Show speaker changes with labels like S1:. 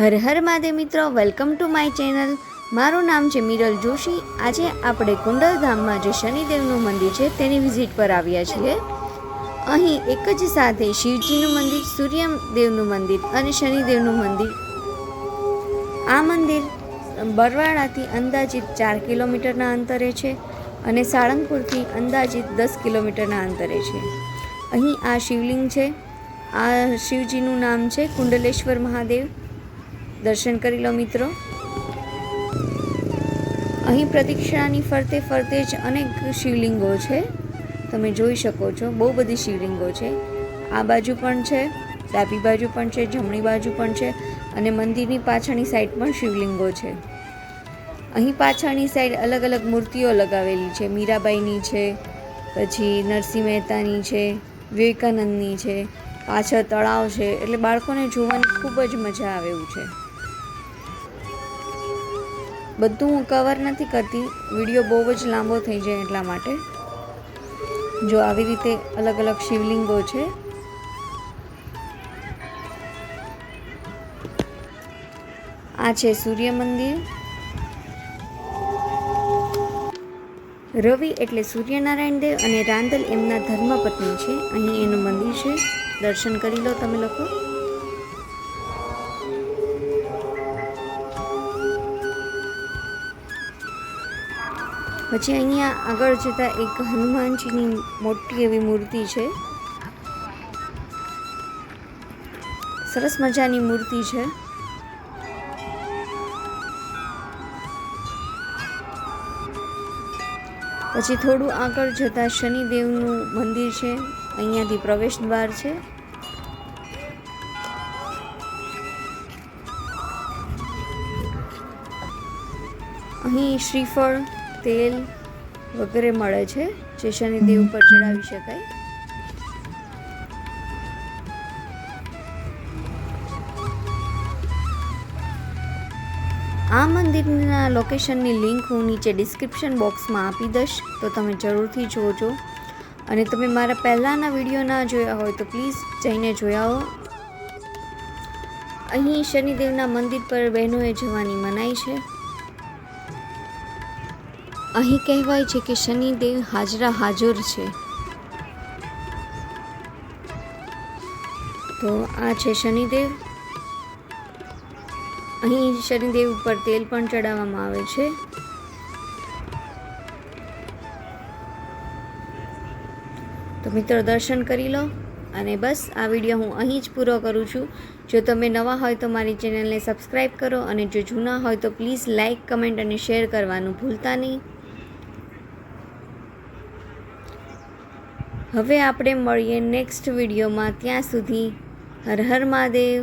S1: હર હર મહાદેવ મિત્રો welcome to my channel મારું નામ છે મિરલ જોશી. આજે આપણે કુંડલધામમાં જે શનિદેવનું મંદિર છે તેની વિઝિટ પર આવ્યા છીએ. અહીં એક જ સાથે શિવજીનું મંદિર, સૂર્યદેવનું મંદિર અને શનિદેવનું મંદિર. આ મંદિર બરવાડાથી અંદાજિત ચાર કિલોમીટરના અંતરે છે અને સાળંગપુરથી અંદાજિત દસ કિલોમીટરના અંતરે છે. અહીં આ શિવલિંગ છે. આ શિવજીનું નામ છે કુંડલેશ્વર મહાદેવ. દર્શન કરી લો મિત્રો. અહીં પ્રદક્ષિણાની ફરતે ફરતે જ અનેક શિવલિંગો છે. તમે જોઈ શકો છો, બહુ બધી શિવલિંગો છે. આ બાજુ પણ છે, ડાબી બાજુ પણ છે, જમણી બાજુ પણ છે અને મંદિરની પાછળની સાઈડ પણ શિવલિંગો છે. અહીં પાછળની સાઈડ અલગ અલગ મૂર્તિઓ લગાવેલી છે. મીરાબાઈની છે, પછી નરસિંહ મહેતાની છે, વિવેકાનંદની છે, પાછળ તળાવ છે. એટલે બાળકોને જોવાની ખૂબ જ મજા આવે એવું છે. બધું હું કવર નથી કરતી. વીડિયો બહુ જ લાંબો થઈ જાય એટલા માટે. જો આવી રીતે અલગ અલગ શિવલિંગો છે. આ છે સૂર્ય મંદિર. રવિ એટલે સૂર્યનારાયણ દેવ અને રાંદલ એમના ધર્મપત્ની છે. અહીં એનું મંદિર છે. દર્શન કરી લો તમે લોકો. પછી અહીંયા આગળ જતાં એક હનુમાનજીની મોટી એવી મૂર્તિ છે. સરસ મજાની મૂર્તિ છે. પછી થોડું આગળ જતાં શનિદેવનું મંદિર છે. અહીંયાથી પ્રવેશ દ્વાર છે. અહીં શ્રીફળ તેલ વગેરે મળે છે, જે શનિદેવ ઉપર ચડાવી શકાય. આ મંદિરના લોકેશનની લિંક હું નીચે ડિસ્ક્રિપ્શન બોક્સમાં આપી દઈશ, તો તમે જરૂરથી જોજો. અને તમે મારા પહેલાંના વીડિયો ના જોયા હોય તો પ્લીઝ જઈને જોયા હો. અહીં શનિદેવના મંદિર પર બહેનોએ જવાની મનાઈ છે. અહીં કહેવાય છે કે શનિદેવ હાજરા હાજર છે. તો આ છે શનિદેવ. અહીં શનિદેવ ઉપર તેલ પણ ચડાવવામાં આવે છે. તો મિત્રો દર્શન કરી લો અને બસ આ વીડિયો હું અહીં જ પૂરો કરું છું. જો તમે નવા હોય તો મારી ચેનલને સબસ્ક્રાઈબ કરો અને જો જૂના હોય તો પ્લીઝ લાઇક, કમેન્ટ અને શેર કરવાનું ભૂલતા નહીં. હવે આપણે મળીએ નેક્સ્ટ વિડીયોમાં ત્યાં સુધી હર હર મહાદેવ.